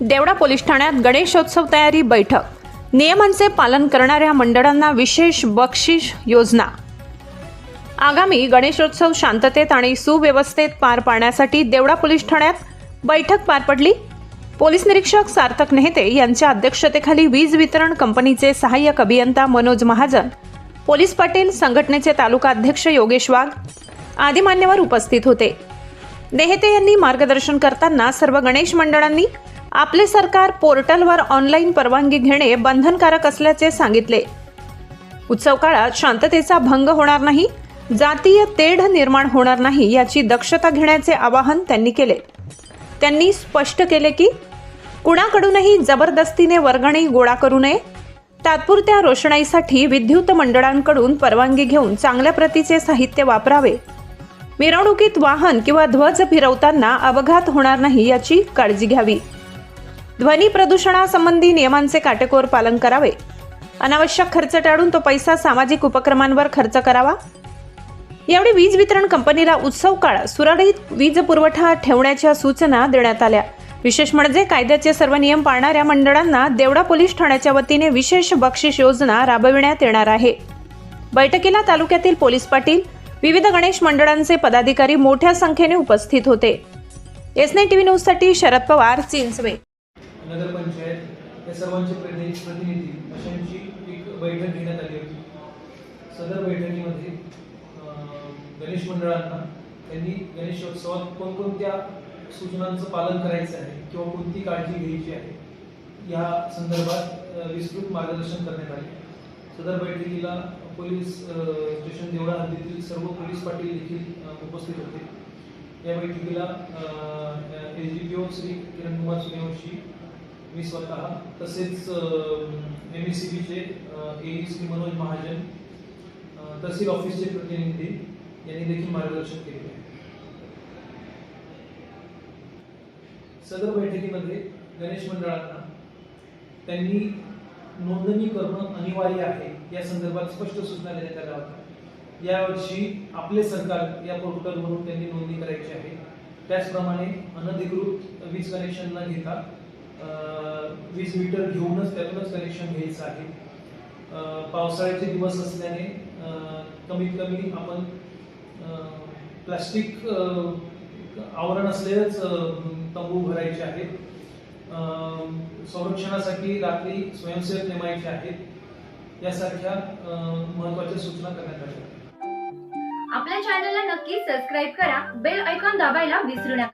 Devda police ठाण्यात गणेशोत्सव तयारी बैठक. नियमांचे पालन करणाऱ्या मंडळांना विशेष बक्षीस योजना. आगामी गणेशोत्सव शांततेत आणि सुव्यवस्थेत पार पाडण्यासाठी देवडा पोलीस ठाण्यात बैठक पार पडली. पोलीस निरीक्षक सार्थक नेहते यांच्या अध्यक्षतेखाली वीज वितरण कंपनीचे सहाय्यक अभियंता मनोज महाजन पोलीस पाटील संघटनेचे तालुका अध्यक्ष योगेश वाघ आदी मान्यवर उपस्थित होते. नेहते यांनी मार्गदर्शन करताना सर्व गणेश मंडळांनी आपले सरकार पोर्टलवर ऑनलाईन परवानगी घेणे बंधनकारक असल्याचे सांगितले. उत्सव काळात शांततेचा भंग होणार नाही जातीय तेढ निर्माण होणार नाही याची दक्षता घेण्याचे आवाहन त्यांनी केले. त्यांनी स्पष्ट केले की कुणाकडूनही जबरदस्तीने वर्गणी गोळा करू नये तात्पुरत्या रोषणाईसाठी विद्युत मंडळांकडून परवानगी घेऊन चांगल्या प्रतीचे साहित्य वापरावे. मिरवणुकीत वाहन किंवा ध्वज फिरवताना अपघात होणार नाही याची काळजी घ्यावी. ध्वनी प्रदूषणासंबंधी नियमांचे काटेकोर पालन करावे. अनावश्यक खर्च टाळून तो पैसा सामाजिक उपक्रमांवर खर्च करावा. यावेळी वीज वितरण कंपनीला उत्सव काळ सुरळीत वीज पुरवठा ठेवण्याच्या सूचना देण्यात आल्या. विशेष म्हणजे कायद्याचे सर्व नियम पाळणाऱ्या मंडळांना देवडा पोलीस ठाण्याच्या वतीने विशेष बक्षीस योजना राबविण्यात येणार आहे. बैठकीला तालुक्यातील पोलीस पाटील विविध गणेश मंडळांचे पदाधिकारी मोठ्या संख्येने उपस्थित होते. एस टीव्ही न्यूजसाठी शरद पवार चिंचवे. नगरपंचायत या सर्वांचे प्रतिनिधी प्रतिनिधी अशांची एक बैठक घेण्यात आली होती. सदर बैठकीमध्ये गणेश मंडळांना त्यांनी गणेशोत्सवात कोणकोणत्या सूचनांचं पालन करायचं आहे किंवा कोणती काळजी घ्यायची आहे या संदर्भात विस्तृत मार्गदर्शन करण्यात आले. सदर बैठकीला पोलीस स्टेशन देवळा हद्दीतील सर्व पोलीस पाटील देखील उपस्थित होते. या बैठकीला S D P O Shri Kiran Kumar Suryavanshi मी स्वतः तसेच एम एस सी बीचे ए श्री मनोज महाजन तहसील ऑफिसचे प्रतिनिधी यांनी देखील मार्गदर्शन केले आहे. सदर बैठकीमध्ये गणेश मंडळांना त्यांनी नोंदणी करणं अनिवार्य आहे या संदर्भात स्पष्ट सूचना देण्यात आल्या होत्या. यावर्षी आपले सरकार या पोर्टलवरून त्यांनी नोंदणी करायची आहे. त्याचप्रमाणे अनधिकृत वीज कनेक्शन न घेता वीज मीटर घेऊनच त्यातूनच कनेक्शन घ्यायचं आहे. पावसाळ्याचे दिवस असल्याने कमीत कमी आपण प्लास्टिक आवरण असलेलेच तंबू भरायचे आहेत. संरक्षणासाठी रात्री स्वयंसेवक नेमायचे आहेत. यासारख्या महत्त्वाच्या महत्त्वाच्या सूचना करण्यात आल्या. आपल्या चॅनलला नक्की सबस्क्राईब करा. बेल ऐकॉन दाबायला विसरू नका.